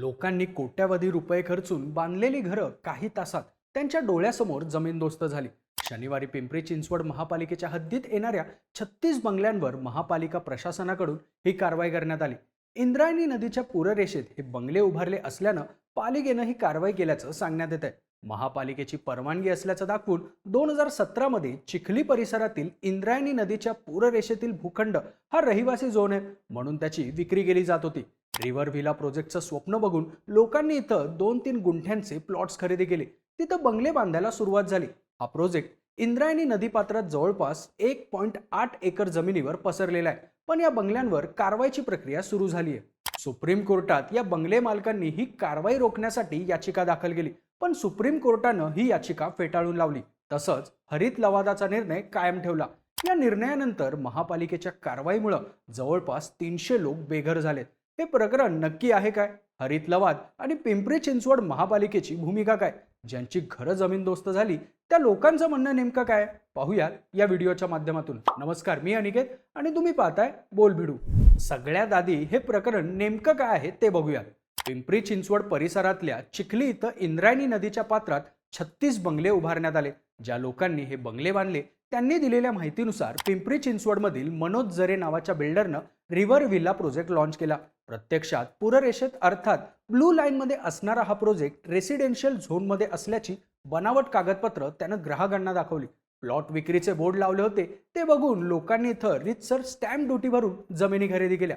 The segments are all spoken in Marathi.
लोकांनी कोट्यावधी रुपये खर्चून बांधलेली घरं काही तासात त्यांच्या डोळ्यासमोर जमीनदोस्त झाली. शनिवारी पिंपरी चिंचवड महापालिकेच्या हद्दीत येणाऱ्या छत्तीस बंगल्यांवर महापालिका प्रशासनाकडून ही कारवाई करण्यात आली. इंद्रायणी नदीच्या पूररेषेत हे बंगले उभारले असल्यानं पालिकेनं ही कारवाई केल्याचं सांगण्यात येत आहे महापालिकेची परवानगी असल्याचं दाखवून दोन हजार सतरामध्ये चिखली परिसरातील इंद्रायणी नदीच्या पूररेषेतील भूखंड हा रहिवासी झोन आहे म्हणून त्याची विक्री केली जात होती. रिव्हर व्हिला प्रोजेक्टचं स्वप्न बघून लोकांनी इथं दोन तीन गुंठ्यांचे प्लॉट्स खरेदी केले. तिथं बंगले बांधायला सुरुवात झाली. हा प्रोजेक्ट इंद्रायणी नदीपात्रात जवळपास एक पॉईंट आठ एकर जमिनीवर पसरलेला आहे. पण या बंगल्यांवर कारवाईची प्रक्रिया सुरू झाली आहे. सुप्रीम कोर्टात या बंगले मालकांनी ही कारवाई रोखण्यासाठी याचिका दाखल केली. पण सुप्रीम कोर्टानं ही याचिका फेटाळून लावली. तसंच हरित लवादाचा निर्णय कायम ठेवला. या निर्णयानंतर महापालिकेच्या कारवाईमुळं जवळपास तीनशे लोक बेघर झालेत. हे प्रकरण नक्की आहे काय? हरित लवाद आणि पिंपरी चिंचवड महापालिकेची भूमिका काय? ज्यांची घरं जमीनदोस्त झाली त्या लोकांचं म्हणणं नेमकं काय? पाहूयात या व्हिडिओच्या माध्यमातून. नमस्कार मी अनिकेत आणि तुम्ही पाहताय बोल भिडू सगळ्यात आधी हे प्रकरण नेमकं काय आहे ते बघूयात. पिंपरी चिंचवड परिसरातल्या चिखली इथं इंद्रायणी नदीच्या पात्रात छत्तीस बंगले उभारण्यात आले. ज्या लोकांनी हे बंगले बांधले त्यांनी दिलेल्या माहितीनुसार पिंपरी चिंचवडमधील मनोज जरे नावाच्या बिल्डरनं रिव्हर व्हिला प्रोजेक्ट लॉन्च केला. प्रत्यक्षात पूररेषेत अर्थात ब्लू लाईनमध्ये असणारा हा प्रोजेक्ट रेसिडेन्शियल झोनमध्ये असल्याची बनावट कागदपत्र त्यानं ग्राहकांना दाखवली. प्लॉट विक्रीचे बोर्ड लावले होते. ते बघून लोकांनी इथं रितसर स्टॅम्प ड्युटी भरून जमिनी खरेदी केल्या.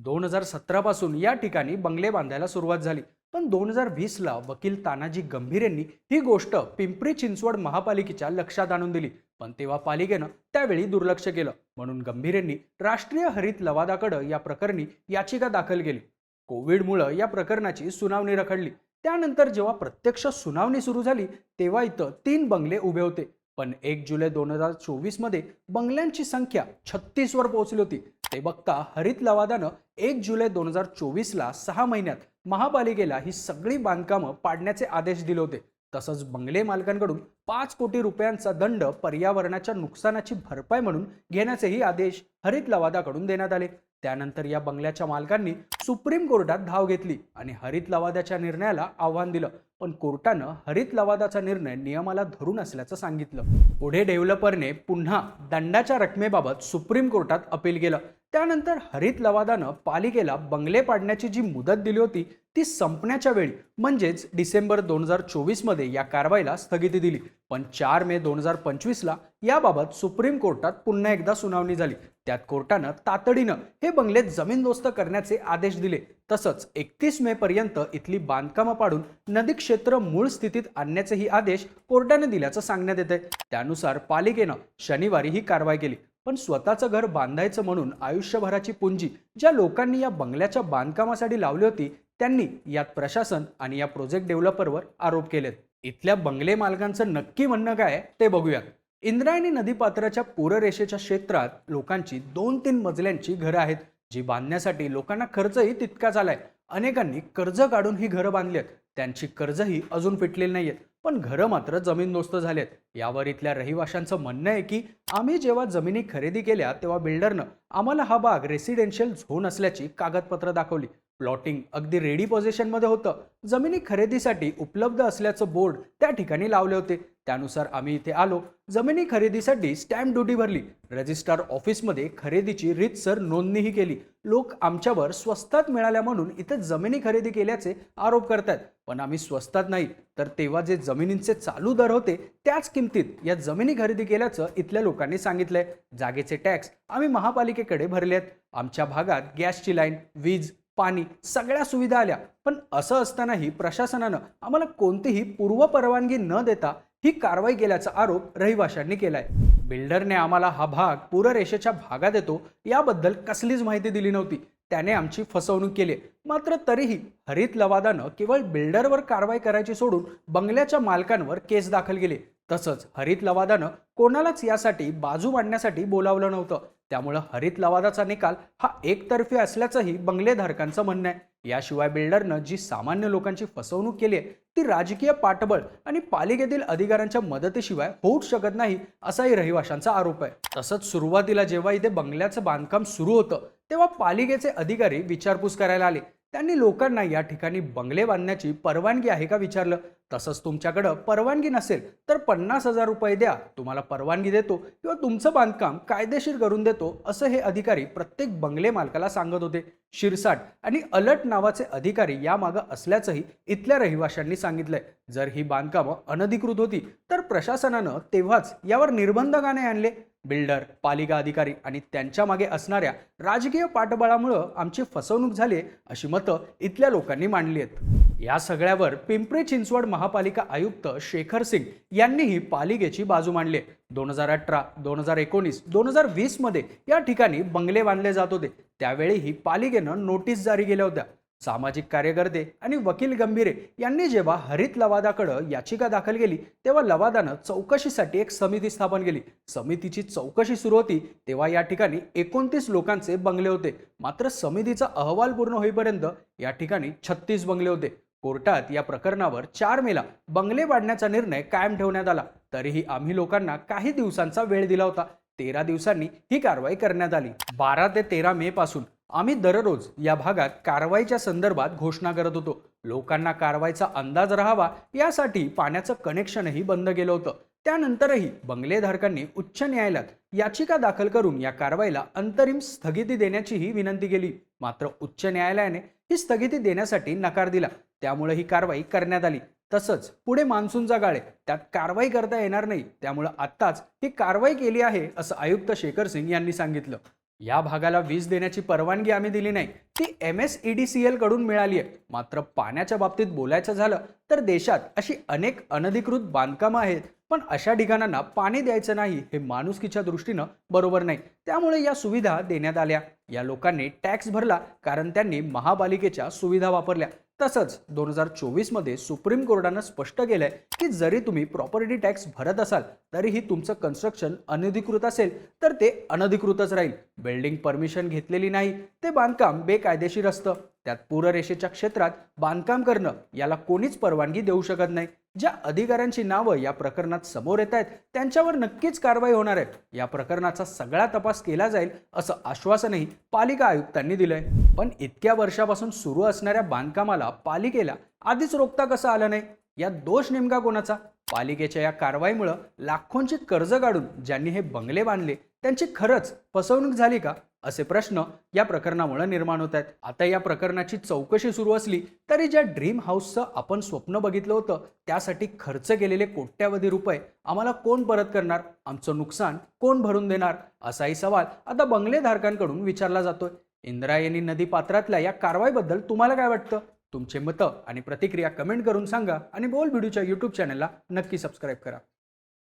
दोन हजार सतरापासून या ठिकाणी बंगले बांधायला सुरुवात झाली. पण दोन हजार वीसला वकील तानाजी गंभीर यांनी ही गोष्ट पिंपरी चिंचवड महापालिकेच्या लक्षात आणून दिली. पण तेव्हा पालिकेनं त्यावेळी दुर्लक्ष केलं. म्हणून गंभीर यांनी राष्ट्रीय हरित लवादाकडं या प्रकरणी याचिका दाखल केली. कोविडमुळं या प्रकरणाची सुनावणी रखडली. त्यानंतर जेव्हा प्रत्यक्ष सुनावणी सुरू झाली तेव्हा इथं तीन बंगले उभे होते. पण एक जुलै दोन हजार चोवीसमध्ये बंगल्यांची संख्या छत्तीसवर पोहोचली होती. ते बघता हरित लवादानं एक जुलै दोन हजार चोवीसला सहा महिन्यात महापालिकेला ही सगळी बांधकामं पाडण्याचे आदेश दिले होते. तसंच बंगले मालकांकडून पाच कोटी रुपयांचा दंड पर्यावरणाच्या नुकसानाची भरपाई म्हणून घेण्याचेही आदेश हरित लवादाकडून देण्यात आले. त्यानंतर या बंगल्याच्या मालकांनी सुप्रीम कोर्टात धाव घेतली आणि हरित लवादाच्या निर्णयाला आव्हान दिलं. पण कोर्टानं हरित लवादाचा निर्णय नियमाला धरून असल्याचं सांगितलं. पुढे डेव्हलपरने पुन्हा दंडाच्या रकमेबाबत सुप्रीम कोर्टात अपील केलं. त्यानंतर हरित लवादानं पालिकेला बंगले पाडण्याची जी मुदत दिली होती ती संपण्याच्या वेळी म्हणजेच डिसेंबर दोन हजार चोवीसमध्ये या कारवाईला स्थगिती दिली. पण चार मे दोन हजार पंचवीसला याबाबत सुप्रीम कोर्टात पुन्हा एकदा सुनावणी झाली. त्यात कोर्टानं तातडीनं हे बंगले जमीनदोस्त करण्याचे आदेश दिले. तसंच एकतीस मे पर्यंत इथली बांधकामं पाडून नदी क्षेत्र मूळ स्थितीत आणण्याचेही आदेश कोर्टाने दिल्याचं सांगण्यात येते त्यानुसार पालिकेनं शनिवारी ही कारवाई केली. पण स्वतःचं घर बांधायचं म्हणून आयुष्यभराची पुंजी ज्या लोकांनी या बंगल्याच्या बांधकामासाठी लावली होती त्यांनी यात प्रशासन आणि या प्रोजेक्ट डेव्हलपरवर आरोप केलेत. इथल्या बंगले मालकांचं नक्की म्हणणं काय आहे ते बघूयात. इंद्रायणी नदीपात्राच्या पूररेषेच्या क्षेत्रात लोकांची दोन तीन मजल्यांची घरं आहेत जी बांधण्यासाठी लोकांना खर्चही तितकाच आलाय. अनेकांनी कर्ज काढून ही घरं बांधली आहेत त्यांची कर्जही अजून फिटलेली नाहीयेत. पण घरं मात्र जमीनदोस्त झालेत. यावर इथल्या रहिवाशांचं म्हणणं आहे की आम्ही जेव्हा जमिनी खरेदी केल्या तेव्हा बिल्डरनं आम्हाला हा भाग रेसिडेन्शियल झोन असल्याची कागदपत्र दाखवली. प्लॉटिंग अगदी रेडी पोझिशनमध्ये होतं. जमिनी खरेदीसाठी उपलब्ध असल्याचं बोर्ड त्या ठिकाणी लावले होते. त्यानुसार आम्ही इथे आलो. जमिनी खरेदीसाठी स्टॅम्प ड्युटी भरली. रजिस्ट्रार ऑफिसमध्ये खरेदीची रीतसर नोंदणीही केली. लोक आमच्यावर स्वस्तात मिळाल्या म्हणून इथं जमिनी खरेदी केल्याचे आरोप करतात पण आम्ही स्वस्तात नाही तर तेव्हा जे जमिनींचे चालू दर होते त्याच किमतीत या जमिनी खरेदी केल्याचं इथल्या लोकांनी सांगितलंय. जागेचे टॅक्स आम्ही महापालिकेकडे भरले आहेत. आमच्या भागात गॅसची लाईन वीज पाणी सगळ्या सुविधा आल्या. पण असं असतानाही प्रशासनानं आम्हाला कोणतीही पूर्वपरवानगी न देता ही कारवाई केल्याचा आरोप रहिवाशांनी केलाय. बिल्डरने आम्हाला हा भाग पूररेषेच्या भागात येतो याबद्दल कसलीच माहिती दिली नव्हती. त्याने आमची फसवणूक केली. मात्र तरीही हरित लवादानं केवळ बिल्डरवर कारवाई करायची सोडून बंगल्याच्या मालकांवर केस दाखल केली. तसंच हरित लवादानं कोणालाच यासाठी बाजू मांडण्यासाठी बोलावलं नव्हतं. त्यामुळं हरित लवादाचा निकाल हा एकतर्फी असल्याचंही बंगलेधारकांचं म्हणणं आहे. याशिवाय बिल्डरनं जी सामान्य लोकांची फसवणूक केली आहे ती राजकीय पाठबळ आणि पालिकेतील अधिकाऱ्यांच्या मदतीशिवाय होऊच शकत नाही असाही रहिवाशांचा आरोप आहे. तसंच सुरुवातीला जेव्हा इथे बंगल्याचं बांधकाम सुरू होतं तेव्हा पालिकेचे अधिकारी विचारपूस करायला आले. त्यांनी लोकांना या ठिकाणी बंगले बांधण्याची परवानगी आहे का विचारलं? तसंच तुमच्याकडं परवानगी नसेल तर पन्नास हजार रुपये द्या. तुम्हाला परवानगी देतो किंवा तुमचं बांधकाम कायदेशीर करून देतो असं हे अधिकारी प्रत्येक बंगले मालकाला सांगत होते. शिरसाट आणि अलट नावाचे अधिकारी यामागं असल्याचंही इथल्या रहिवाशांनी सांगितलंय. जर ही बांधकामं अनधिकृत होती तर प्रशासनानं तेव्हाच यावर निर्बंध का नाही आणले. बिल्डर पालिका अधिकारी आणि त्यांच्या मागे असणाऱ्या राजकीय पाठबळामुळं आमची फसवणूक झाली अशी मतं इथल्या लोकांनी मांडली आहेत. या सगळ्यावर पिंपरी चिंचवड महापालिका आयुक्त शेखर सिंग यांनीही पालिकेची बाजू मांडली. दोन हजार अठरा दोन हजार एकोणीस दोन हजार वीसमध्ये या ठिकाणी बंगले बांधले जात होते. त्यावेळीही पालिकेनं नोटीस जारी केल्या होत्या. सामाजिक कार्यकर्ते आणि वकील गंभीरे यांनी जेव्हा हरित लवादाकडं याचिका दाखल केली तेव्हा लवादानं चौकशीसाठी एक समिती स्थापन केली. समितीची चौकशी सुरू होती तेव्हा या ठिकाणी एकोणतीस लोकांचे बंगले होते. मात्र समितीचा अहवाल पूर्ण होईपर्यंत या ठिकाणी छत्तीस बंगले होते. कोर्टात या प्रकरणावर चार मेला बंगले वाढण्याचा निर्णय कायम ठेवण्यात आला. तरीही आम्ही लोकांना काही दिवसांचा वेळ दिला होता. तेरा दिवसांनी ही कारवाई करण्यात आली. बारा ते तेरा मे पासून आम्ही दररोज या भागात कारवाईच्या संदर्भात घोषणा करत होतो. लोकांना कारवाईचा अंदाज राहावा यासाठी पाण्याचं कनेक्शनही बंद केलं होतं. त्यानंतरही बंगलेधारकांनी उच्च न्यायालयात याचिका दाखल करून या कारवाईला अंतरिम स्थगिती देण्याचीही विनंती केली. मात्र उच्च न्यायालयाने ही स्थगिती देण्यासाठी नकार दिला. त्यामुळे ही कारवाई करण्यात आली. तसंच पुढे मान्सूनचा काळ आहे त्यात कारवाई करता येणार नाही. त्यामुळे आत्ताच ही कारवाई केली आहे असं आयुक्त शेखर सिंग यांनी सांगितलं. या भागाला वीज देण्याची परवानगी आम्ही दिली नाही. ती M S E D C एलकडून मिळाली आहे. मात्र पाण्याच्या बाबतीत बोलायचं झालं तर देशात अशी अनेक अनधिकृत बांधकामं आहेत पण अशा ठिकाणांना पाणी द्यायचं नाही हे माणुसकीच्या दृष्टीनं बरोबर नाही. त्यामुळे या सुविधा देण्यात आल्या. या लोकांनी टॅक्स भरला कारण त्यांनी महापालिकेच्या सुविधा वापरल्या. तसंच दोन हजार चोवीसमध्ये सुप्रीम कोर्टानं स्पष्ट केलंय की जरी तुम्ही प्रॉपर्टी टॅक्स भरत असाल तरीही तुमचं कन्स्ट्रक्शन अनधिकृत असेल तर ते अनधिकृतच राहील. बिल्डिंग परमिशन घेतलेली नाही. ते बांधकाम बेकायदेशीर असतं. त्यात पूररेषेच्या क्षेत्रात बांधकाम करणं याला कोणीच परवानगी देऊ शकत नाही. ज्या अधिकाऱ्यांची नावं या प्रकरणात समोर येत आहेत त्यांच्यावर नक्कीच कारवाई होणार आहे. या प्रकरणाचा सगळा तपास केला जाईल असं आश्वासनही पालिका आयुक्तांनी दिलंय. पण इतक्या वर्षापासून सुरू असणाऱ्या बांधकामाला पालिकेला आधीच रोखता कसं आलं नाही? या दोष नेमका कोणाचा? पालिकेच्या या कारवाईमुळं लाखोंची कर्ज काढून ज्यांनी हे बंगले बांधले त्यांची खरंच फसवणूक झाली का? असे प्रश्न या प्रकरणामुळे निर्माण होत आहेत. आता या प्रकरणाची चौकशी सुरू असली तरी ज्या ड्रीम हाऊसचं आपण स्वप्न बघितलं होतं त्यासाठी खर्च केलेले कोट्यावधी रुपये आम्हाला कोण परत करणार? आमचं नुकसान कोण भरून देणार? असाही सवाल आता बंगलेधारकांकडून विचारला जातोय. इंद्रायणी नदी पात्रातल्या या कारवाईबद्दल तुम्हाला काय वाटतं? तुमचे मतं आणि प्रतिक्रिया कमेंट करून सांगा आणि बोल व्हिडिओच्या यूट्यूब चॅनलला नक्की सबस्क्राईब करा.